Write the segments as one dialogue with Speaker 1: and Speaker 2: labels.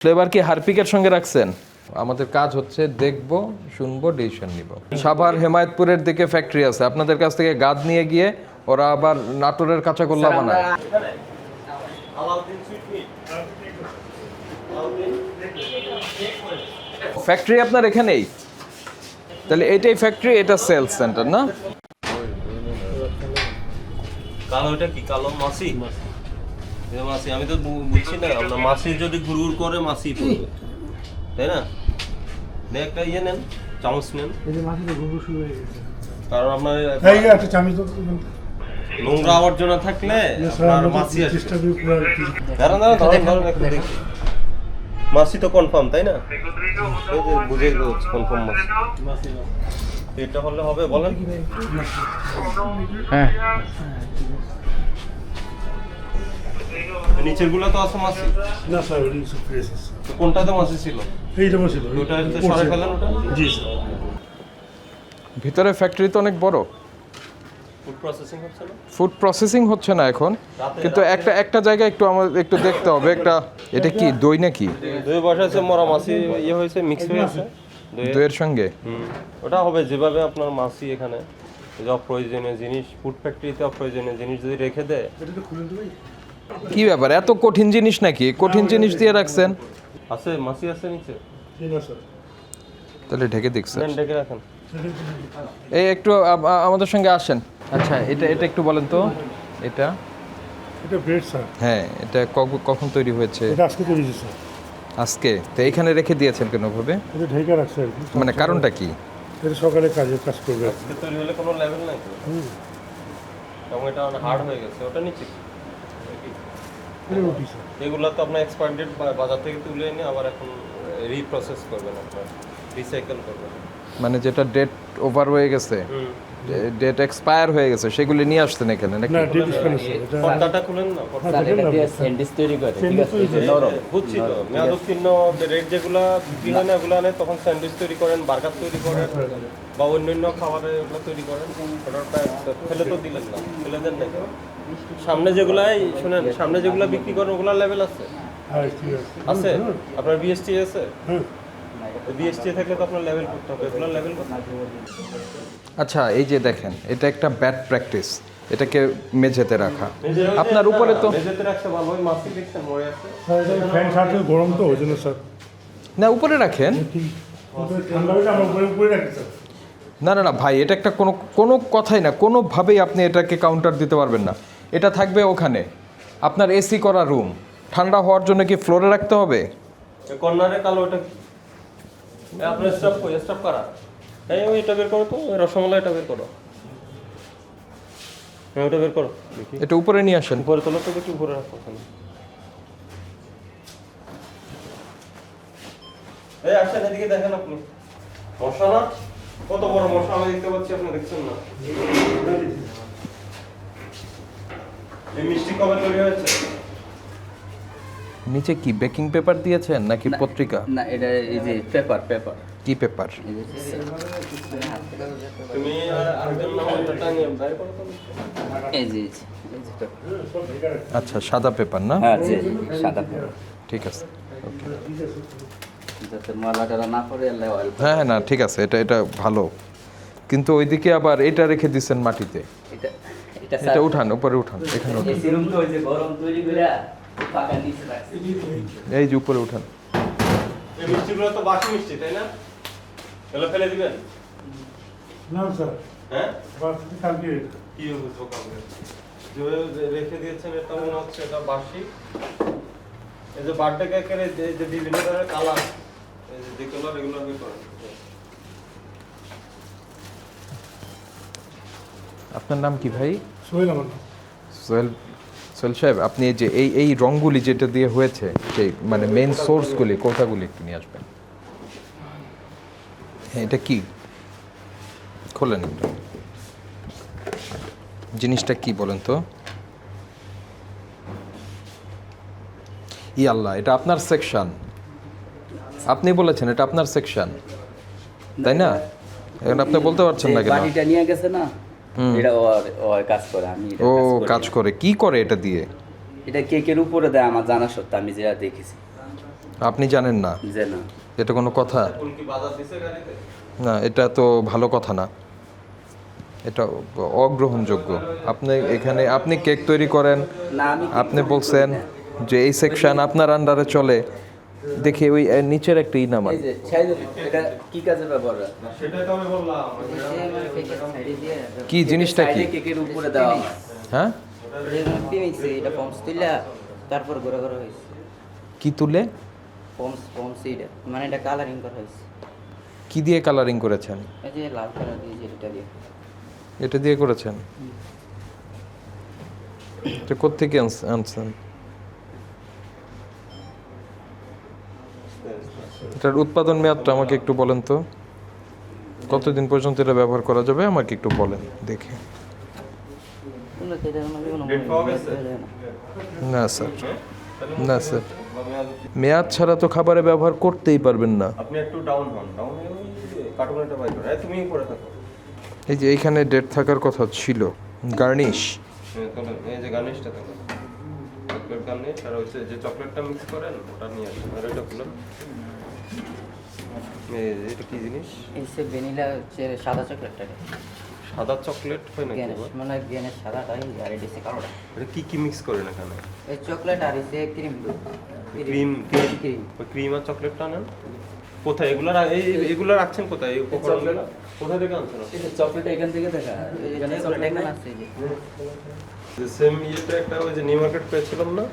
Speaker 1: Flavour কি হারপিকের সঙ্গে রাখছেন? আমাদের কাজ হচ্ছে দেখব শুনব ডিসিশন নিব। সাভার হেমায়তপুরের দিকে ফ্যাক্টরি আছে। আপনাদের কাছ থেকে গাদ নিয়ে গিয়ে ওরা আবার নাটোরের কাঁচা গোল্লা বানায়। ফ্যাক্টরি আপনার এখানেই? তাহলে এটাই ফ্যাক্টরি এটা সেলস সেন্টার না?
Speaker 2: কালো এটা কি? কালো মাসি মাসি আমি তো বুঝছি না আমরা মাসি যদি ঘুরঘুর করে মাসি পড়বে। তাই না? নে একটা ইয়ে নেন চামচ নেন।
Speaker 3: এই যে মাটিতে গরু শুরু হয়ে গেছে।
Speaker 2: কারণ আপনার
Speaker 3: এই একটা চামি তো
Speaker 2: নোংরা আবর্জনা থাকলে আপনার মাসি দাঁড়ান দাঁড়ান ধরেন ধরেন একটু দেখি মাসি তো কনফার্ম তাই না? বুঝে কনফার্ম মাসি। এটা হলে হবে বলেন।
Speaker 1: হ্যাঁ।
Speaker 2: নিচেরগুলো তো আছে মাসি
Speaker 3: না স্যার ওই সব ফ্রেশ আছে।
Speaker 2: তো কোনটাতে মাসি ছিল?
Speaker 3: এইটা বসছিল
Speaker 2: ওটা সরে ফেলেন ওটা?
Speaker 3: জি স্যার।
Speaker 1: ভিতরে ফ্যাক্টরি তো অনেক বড়।
Speaker 2: ফুড প্রসেসিং হচ্ছে না?
Speaker 1: ফুড প্রসেসিং হচ্ছে না এখন। কিন্তু একটা একটা জায়গায় একটু আমাদের একটু দেখতে হবে। একটা এটা কি দই নাকি?
Speaker 2: দুই আছে মরা মাছি ইয়ে হয়েছে মিক্স হয়েছে দইয়ের-
Speaker 1: সঙ্গে?
Speaker 2: হুম। ওটা হবে যেভাবে আপনার মাছি এখানে। অপ্রয়োজনীয় জিনিস ফুড ফ্যাক্টরিতে অপ্রয়োজনীয় জিনিস যদি রেখে দেয়
Speaker 3: এটা তো খুলে দেবে।
Speaker 1: কি ব্যাপার? এত কঠিন জিনিস নাকি? কঠিন জিনিস দিয়ে রাখছেন?
Speaker 2: আছে মাছি আছে নিচে।
Speaker 3: ঠিক আছে
Speaker 1: তাহলে ঢেকে দেখছেন
Speaker 2: ডেকে রাখেন।
Speaker 1: এই একটু আমাদের সঙ্গে আসেন। আচ্ছা এটা এটা একটু বলেন তো। এটা?
Speaker 3: এটা ব্রেড স্যার।
Speaker 1: হ্যাঁ এটা কখন তৈরি হয়েছে?
Speaker 3: এটা আজকে তৈরি হয়েছে
Speaker 1: আজকে? তো এখানে রেখে দিয়েছেন কেন ভাবে
Speaker 3: এটা ঢেকে রাখছে আর কি।
Speaker 1: মানে কারণটা কি?
Speaker 3: এটা সকালে কাজে কাজ করবে।
Speaker 2: আজকে তৈরি হলে কোনো লেভেল নাই তো।
Speaker 3: হুম।
Speaker 2: এবং এটা হার্ড হয়ে গেছে। ওটা নিচে।
Speaker 3: রুটি স্যার
Speaker 2: এগুলো তো আপনার এক্সপায়ার ডেট বাজার থেকে তুলে এনে আবার এখন রিপ্রসেস করবেন আপনার রিসাইকেল করবেন।
Speaker 1: মানে যেটা ডেট ওভার হয়ে গেছে ডেট এক্সপায়ার হয়ে গেছে সেগুলি নিয়ে আসছেন এখানে নাকি?
Speaker 3: না
Speaker 2: পর্দাটা খুলেন না পর্দা
Speaker 3: না,
Speaker 4: স্যান্ডউইচ তৈরি করে ঠিক আছে? নরম।
Speaker 2: বুঝছি তো। মেয়াদ উত্তীর্ণ রেট যেগুলো বিক্রি হয় না ওগুলো আনে তখন স্যান্ডউইচ তৈরি করেন বার্গার তৈরি করেন বা অন্যান্য ওগুলো তৈরি করেন। ওটার ফেলে তো দিলেন না ফেলে দেন না সামনে যেগুলো এই শুনেন সামনে যেগুলা বিক্রি করেন ওগুলো লেভেল
Speaker 3: হ্যাঁ আছে।
Speaker 2: আছে? আপনার বিএসটি আছে?
Speaker 3: হুম
Speaker 2: থাকলে তো আপনার লেভেল করতে হবে। এগুলো লেভেল
Speaker 1: আচ্ছা এই যে দেখেন এটা একটা ব্যাড প্র্যাকটিস এটাকে মেঝেতে রাখা। আপনার উপরে তো
Speaker 2: মেঝেতে রাখতে ভালো ওই মাছি দেখছেন মরে আছে।
Speaker 3: ফ্যান ছাড়তে গরম তো স্যার।
Speaker 1: না উপরে রাখেন। না না না ভাই এটা একটা কোনো কোনো কথাই না কোনোভাবেই আপনি এটাকে কাউন্টার দিতে পারবেন না। এটা থাকবে ওখানে। আপনার এসি করা রুম ঠান্ডা হওয়ার জন্য কি ফ্লোরে রাখতে হবে?
Speaker 2: কর্নারে কালো ওটা আপনার স্টপ কই স্টপ করা। এই ওই এটা বের করো তো ওই রসমালাই এটা বের করো। হ্যাঁ ওটা বের করো। দেখি।
Speaker 1: এটা উপরে নিয়ে আসেন।
Speaker 2: উপরে তোলো তো কিছু উপরে রাখো এই আসেন এদিকে দেখেন আপনি। মশা না? কত বড় মশা আমি দেখতে পাচ্ছি আপনি দেখছেন না? এই মিষ্টি কবে তৈরি হয়েছে?
Speaker 1: নিচে কি বেকিং পেপার দিয়েছেন নাকি পত্রিকা?
Speaker 4: না এটা এই যে পেপার পেপার
Speaker 1: কি পেপার
Speaker 2: তুমি
Speaker 4: এই যে।
Speaker 1: আচ্ছা সাদা পেপার না?
Speaker 4: হ্যাঁ জি জি, সাদা পেপার
Speaker 1: ঠিক আছে ওকে।
Speaker 4: যাতে ময়লা না পড়ে
Speaker 1: হ্যাঁ হ্যাঁ না ঠিক আছে এটা এটা ভালো। কিন্তু ওইদিকে আবার এটা রেখে দিচ্ছেন মাটিতে।
Speaker 4: এটা এটা
Speaker 1: এটা উঠান উপরে উঠান এখানে উঠান।
Speaker 4: এসি রুম তো ওই যে গরম তৈরি
Speaker 1: এই যে উপরে উঠান।
Speaker 2: এই মিষ্টিগুলো তো বাসি মিষ্টি তাই না? এগুলো ফেলে দিবেন?
Speaker 3: না স্যার।
Speaker 2: হ্যাঁ?
Speaker 3: বাসে কালকে
Speaker 2: কি বুঝব কাউকে যেভাবে রেখে দিয়েছেন এটা মনে হচ্ছে এটা বাসি। এই যে বার্থডে কেকের এই যে- যে বিভিন্ন ধরনের কালার এই যে কালার এগুলো করেন।
Speaker 1: আপনার নাম কি ভাই?
Speaker 3: সোহেল আমার
Speaker 1: সোহেল সোহেল সাহেব আপনি যে এই এই রঙগুলি যেটা দিয়ে হয়েছে সেই মানে মেন সোর্সগুলি কোথাগুলি একটু নিয়ে আসবেন? হ্যাঁ এটা কি? খোলেন জিনিসটা কি বলেন তো? ই আল্লাহ এটা আপনার সেকশন আপনি বলেছেন এটা আপনার সেকশন তাই না? এখন আপনি বলতে পারছেন না কেন?
Speaker 4: বাড়িটা নিয়ে গেছে না? এটা ওর ওর কাজ করে আমি এটা
Speaker 1: ও কাজ করে কি করে এটা দিয়ে?
Speaker 4: এটা কেকের উপরে দেয় আমার জানা সত্য আমি যেটা দেখেছি।
Speaker 1: আপনি জানেন না?
Speaker 4: যে না।
Speaker 1: এটা কোনো কথা? না এটা তো ভালো কথা না। এটা অগ্রহণযোগ্য। আপনি এখানে আপনি কেক তৈরি করেন। আপনি বলছেন যে এই সেকশন আপনার আন্ডারে চলে। দেখি ওই নিচের একটা ই নামান
Speaker 4: এই যে ছাইদ এটা কি কাজে ব্যবহার?
Speaker 2: তো আমি বললাম
Speaker 1: কি জিনিসটা কি?
Speaker 4: কেকের উপরে দেওয়া হ্যাঁ।
Speaker 5: এটা পম্পস তুইলা তারপর ঘোরা ঘোরা হয়েছে।
Speaker 1: কি তুলে?
Speaker 5: পম্পস পম্পস এটা মানে এটা কালারিং করা হয়েছে।
Speaker 1: কি দিয়ে কালারিং করেছেন?
Speaker 5: এই যে লাল কালার দিয়ে এটা দিয়ে।
Speaker 1: এটা দিয়ে করেছেন? এটা কোথেকে আনছেন? এটার উৎপাদন মেয়াদটা আমাকে একটু বলেন তো। কতদিন পর্যন্ত এটা ব্যবহার করা যাবে? আমাকে একটু বলেন দেখে? না স্যার। না স্যার। মেয়াদ ছাড়া তো খাবারে ব্যবহার করতেই পারবেন না।
Speaker 2: আপনি একটু ডাউন হন। ডাউন ওই কার্টুনটা বাইর করে তুমি পড়ে থাকো।
Speaker 1: এই যে এইখানে ডেট থাকার কথা ছিল। গার্নিশ
Speaker 2: এই যে গার্নিশটা থাকো চকলেট গার্নিশ আর হচ্ছে যে চকলেটটা মিক্স করেন ওটা নিয়ে আসেন। আর এটা কি জিনিস?
Speaker 5: এই ভ্যানিলা হচ্ছে সাদা চকলেটটাকে
Speaker 2: সাদা চকলেট হয় নাকি?
Speaker 5: মানে গ্যানেশ সাদাটাই আর এটা হচ্ছে কালোটা।
Speaker 2: এটা কি কি মিক্স করেন এখানে?
Speaker 5: এই চকলেট আর হচ্ছে ক্রিম
Speaker 2: ক্রিম
Speaker 5: ক্রিম
Speaker 2: ওই ক্রিম আর চকলেটটা নেন। কোথায়? এগুলো এই এগুলো রাখছেন কোথায়? এই উপকরণগুলো কোথায় থেকে আনছেন?
Speaker 4: যে চকলেট এখান থেকে দেখা।
Speaker 5: এখানে চকলেট এখানে আছে যে।
Speaker 2: যে সেম ইয়েটা একটা ওই যে নিউ মার্কেট পেয়েছিলাম না?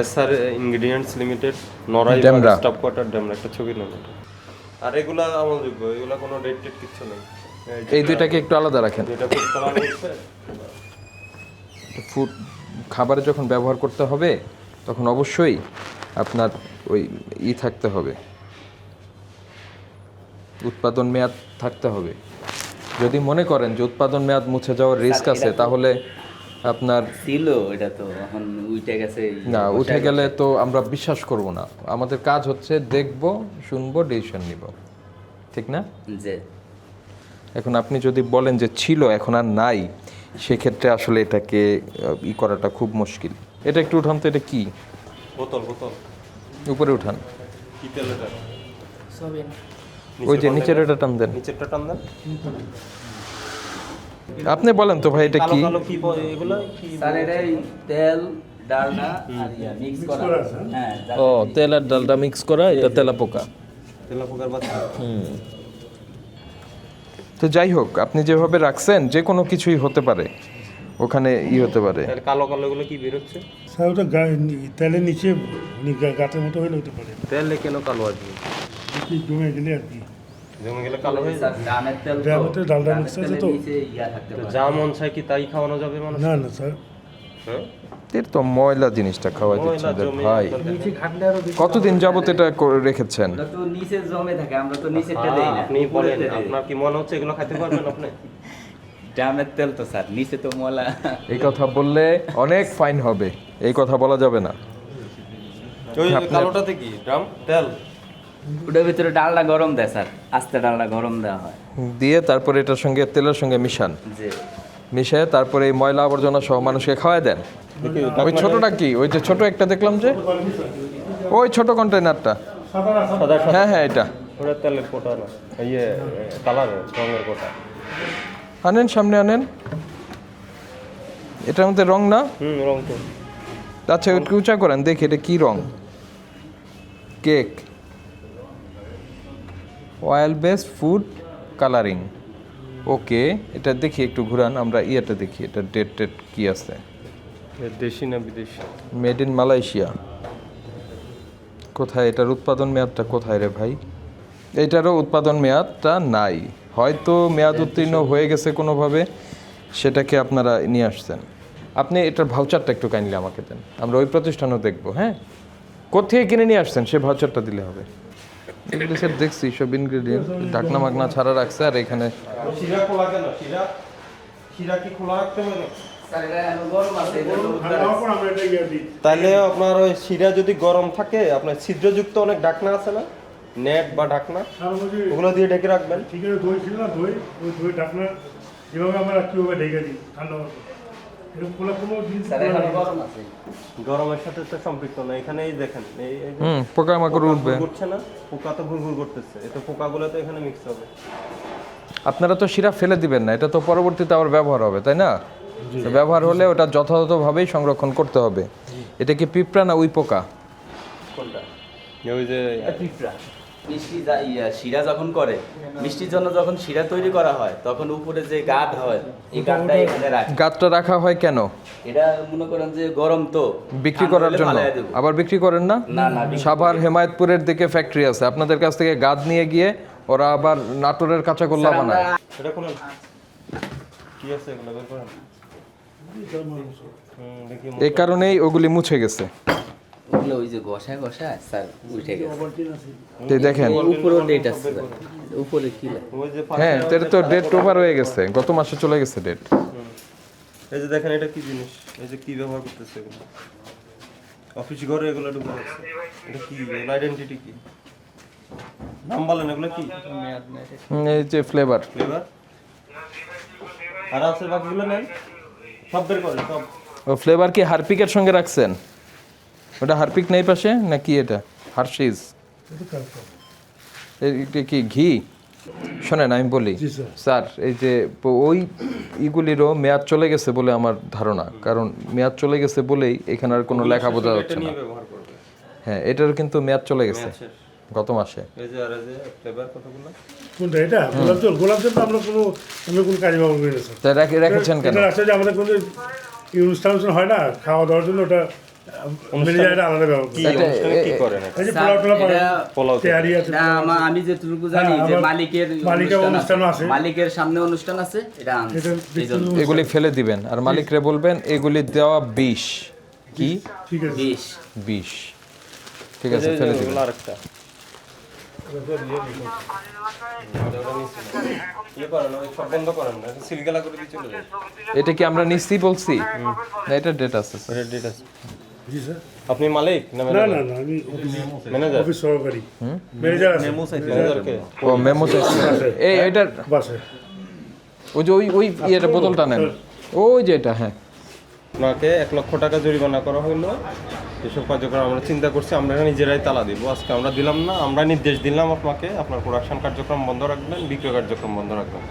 Speaker 2: SR ingredients limited Norai
Speaker 1: Demra.
Speaker 2: Staff quarter Demra একটা ছবি এটা। আর এগুলা আমলযোগ্য এগুলা কোনো ডেট টেট কিচ্ছু নেই।
Speaker 1: এই দুইটাকে একটু আলাদা রাখেন।
Speaker 2: ফুড
Speaker 1: খাবারে যখন ব্যবহার করতে হবে তখন অবশ্যই আপনার ওই ই থাকতে হবে। উৎপাদন মেয়াদ থাকতে হবে। যদি মনে করেন যে উৎপাদন মেয়াদ মুছে যাওয়ার রিস্ক আছে তাহলে আপনার
Speaker 4: ছিল এটা তো এখন উইটে গেছে
Speaker 1: না উঠে গেলে তো আমরা বিশ্বাস করব না। আমাদের কাজ হচ্ছে দেখব শুনব ডিসিশন নিব। ঠিক না?
Speaker 4: যে
Speaker 1: এখন আপনি যদি বলেন যে ছিল এখন আর নাই সেক্ষেত্রে আসলে এটাকে ই করাটা খুব মুশকিল। এটা একটু উঠান তো এটা কি?
Speaker 2: বোতল বোতল।
Speaker 1: উপরে উঠান।
Speaker 2: কি তেল এটা
Speaker 1: ওই যে নিচের এটা টান দেন।
Speaker 2: নিচেরটা টান দেন।
Speaker 1: আপনি বলেন তো ভাই এটা কি?
Speaker 2: কালো কি ব- কি
Speaker 4: স্যার এটাই তেল ডালনা আর মিক্স করা।
Speaker 3: করা
Speaker 4: হ্যাঁ?
Speaker 1: ও তেল আর ডালটা মিক্স করা এটা তেলা পোকা
Speaker 2: তেলা পোকার
Speaker 1: তো যাই হোক আপনি যেভাবে রাখছেন যে কোনো কিছুই হতে পারে। ওখানে ই হতে পারে।
Speaker 2: কালো কালো এগুলো কি বের হচ্ছে
Speaker 3: স্যার ওটা তেলের নিচে গাঁটের মতো হলে হতে পারে।
Speaker 2: তেলে কেন কালো আসবে
Speaker 3: কি জমে গেলে আর কি।
Speaker 2: জমে গেলে কালো হয়ে যাবে।
Speaker 4: ডামের তেল তো
Speaker 3: mix আছে তো।
Speaker 2: যা মন চাই কি তাই খাওয়ানো যাবে মানুষ?
Speaker 3: না না স্যার।
Speaker 2: হ্যাঁ?
Speaker 1: এর তো ময়লা জিনিসটা খাওয়া দিচ্ছেন ভাই। কতদিন যাবত এটা রেখেছেন?
Speaker 4: তো নিচে জমে থাকে আমরা তো নিচেরটা দেই না
Speaker 2: আপনি বলেন আপনার কি মনে হচ্ছে এগুলো খেতে পারবেন আপনি?
Speaker 4: ডামের তেল তো স্যার নিচে তো ময়লা।
Speaker 1: এই কথা বললে অনেক ফাইন হবে এই কথা বলা যাবে না।
Speaker 2: ওই কালোটাতে কি? ড্রাম? তেল?
Speaker 4: ওটার ভিতরে ডালটা গরম দেয় স্যার। আস্তে ডালটা গরম দেওয়া হয়।
Speaker 1: দিয়ে তারপরে এটার সঙ্গে তেলের সঙ্গে মিশান।
Speaker 4: যে
Speaker 1: মিশিয়ে তারপরে এই ময়লা আবর্জনা সহ মানুষকে খাওয়ায় দেন। ওই ছোটটা কি? ওই যে ছোট একটা দেখলাম যে ওই ছোট কন্টেনারটা হ্যাঁ হ্যাঁ এটা।
Speaker 2: ওটা তেলের কোটা না ইয়ে কালারের রঙের কোটা।
Speaker 1: আনেন সামনে আনেন। এটার মধ্যে রং না?
Speaker 2: হুম রং তো।
Speaker 1: আচ্ছা উঁচা করেন দেখি এটা কি রং। Cake. Oil based food colouring okay এটা দেখি একটু ঘুরান আমরা ইয়েটা দেখি এটা ডেট টেট কী আছে?
Speaker 2: দেশি না বিদেশি?
Speaker 1: মেড ইন মালয়েশিয়া কোথায় এটার উৎপাদন মেয়াদটা কোথায় রে ভাই? এটারও উৎপাদন মেয়াদটা নাই। হয়তো মেয়াদ উত্তীর্ণ হয়ে গেছে কোনোভাবে সেটাকে আপনারা নিয়ে আসছেন। আপনি এটার ভাউচারটা একটু কাইন্ডলি আমাকে দেন। আমরা ওই প্রতিষ্ঠানও দেখব হ্যাঁ? কোথেকে কিনে নিয়ে আসছেন সে ভাউচারটা দিলে হবে। এগুলো সব দেখছি সব ইনগ্রেডিয়েন্ট ঢাকনা মাকনা ছাড়া রাখছে আর এখানে
Speaker 2: শিরা খোলা কেন? শিরা? শিরা কি খোলা রাখতে হবে তাহলে আপনার ওই শিরা যদি গরম থাকে আপনার ছিদ্রযুক্ত অনেক ঢাকনা আছে না? নেট বা ঢাকনা ওগুলো দিয়ে ঢেকে রাখবেন।
Speaker 3: ঠিক আছে দই ছিল না দই ওই দই ঢাকনা যেভাবে আমরা রাখি ওভাবে ঢেকে দিই ঠান্ডা
Speaker 2: গরমের সাথে তো সম্পৃক্ত না এখানে এই দেখেন
Speaker 1: হুম পোকামাকড়
Speaker 2: পোকা
Speaker 1: উঠবে।
Speaker 2: ঘুরঘুর করছে না পোকা তো ঘুরঘুর করতেছে এটা পোকাগুলো তো এখানে মিক্স হবে।
Speaker 1: আপনারা তো শিরা ফেলে দিবেন না এটা তো পরবর্তীতে আবার ব্যবহার হবে তাই না? ব্যবহার হলে ওটা যথাযথভাবেই সংরক্ষণ করতে হবে। এটা কি পিঁপড়া না উই পোকা
Speaker 4: কোনটা?
Speaker 2: ওই যে
Speaker 4: পিঁপড়া। মিষ্টি শিরা যখন করে মিষ্টির জন্য যখন শিরা তৈরি করা হয় তখন উপরে যে গাঠ হয় এই গাঠটা এখানে রাখে।
Speaker 1: গাছটা রাখা হয় কেন?
Speaker 4: এটা মনে করেন যে গরম তো
Speaker 1: বিক্রি করার জন্য? আবার বিক্রি করেন না?
Speaker 4: না না
Speaker 1: সাভার হেমায়তপুরের দিকে ফ্যাক্টরি আছে। আপনাদের কাছ থেকে গাদ নিয়ে গিয়ে ওরা আবার নাটোরের কাঁচা গোল্লা বানায়।
Speaker 2: এটা কোন কি আছে এগুলো? বের করেন।
Speaker 1: এই কারণেই ওগুলি মুছে গেছে।
Speaker 4: ওগুলো ওই যে ঘষা ঘষা স্যার উঠে গেছে।
Speaker 1: এই দেখেন।
Speaker 4: এই ডেট আছে উপরে কি
Speaker 2: যে
Speaker 1: হ্যাঁ এটা তো ডেট ওভার হয়ে গেছে। গত মাসে চলে গেছে ডেট
Speaker 2: এই যে দেখেন এটা কি জিনিস? এই যে কি ব্যবহার করতেছে এগুলো? অফিস ঘরে এগুলো ঢুকে যাচ্ছে এটা কি? এগুলো আইডেন্টিটি কি? নাম বলেন এগুলো কি?
Speaker 1: এই যে ফ্লেভার
Speaker 2: ফ্লেভার আর আছে বাকিগুলো নেন সব বের করেন সব।
Speaker 1: ও ফ্লেভার কি হারপিকের সঙ্গে রাখছেন? ওটা হারপিক নেই পাশে না কি এটা? হার্শিস। এটা কি ঘি? শোনেন আমি বলি।
Speaker 3: স্যার।
Speaker 1: স্যার এই যে ওই ইগুলিরও মেয়াদ চলে গেছে বলে আমার ধারণা। কারণ মেয়াদ চলে গেছে বলেই এখানে আর কোনো লেখা বোঝা যাচ্ছে না। হ্যাঁ এটার কিন্তু মেয়াদ চলে গেছে গত মাসে।
Speaker 2: এই যে আর এই যে ফ্লেভার কতগুলো?
Speaker 3: কোনটা এটা? গোলাপ জল। গোলাপ জল তো আমরা কোনো আমরা কোনো কাজে ব্যবহার করি না স্যার।
Speaker 1: তা রেখে- রেখেছেন কেন?
Speaker 3: হয় না খাওয়া দাওয়ার জন্য ওটা
Speaker 1: এটা-
Speaker 4: আমা- যেটুকু জানি যে মালিকের
Speaker 3: মালিকের
Speaker 4: সামনে অনুষ্ঠান আছে
Speaker 1: এগুলি ফেলে দিবেন। আর মালিকরে বলবেন এগুলি দেওয়া বিষ। কি?
Speaker 3: ঠিক
Speaker 1: বিষ। ঠিক আছে ফেলে দিবেন।
Speaker 2: আরেকটা। ইয়ে
Speaker 1: এটা কি আমরা নিশ্চয়ই বলছি? না এটা ডেট আছে
Speaker 2: ডেট আছে।
Speaker 3: জি স্যার।
Speaker 2: আপনি মালিক না
Speaker 3: না না না আমি
Speaker 2: ম্যানেজার
Speaker 3: অফিস সহকারী। ম্যানেজার আছে।
Speaker 2: ম্যানেজারকে
Speaker 1: ও মেমো এই এটার
Speaker 3: বাসে
Speaker 1: ওই যে ওই ওই ইয়েটা বোতলটা নেন। ওই যে এটা হ্যাঁ।
Speaker 2: ওনাকে এক লক্ষ টাকা জরিমানা করা হলো এসব কার্যক্রম আমরা চিন্তা করছি আমরা নিজেরাই তালা দিব। আজকে আমরা দিলাম না আমরা নির্দেশ দিলাম আপনাকে। আপনার প্রোডাকশন কার্যক্রম বন্ধ রাখবেন বিক্রয় কার্যক্রম বন্ধ রাখবেন।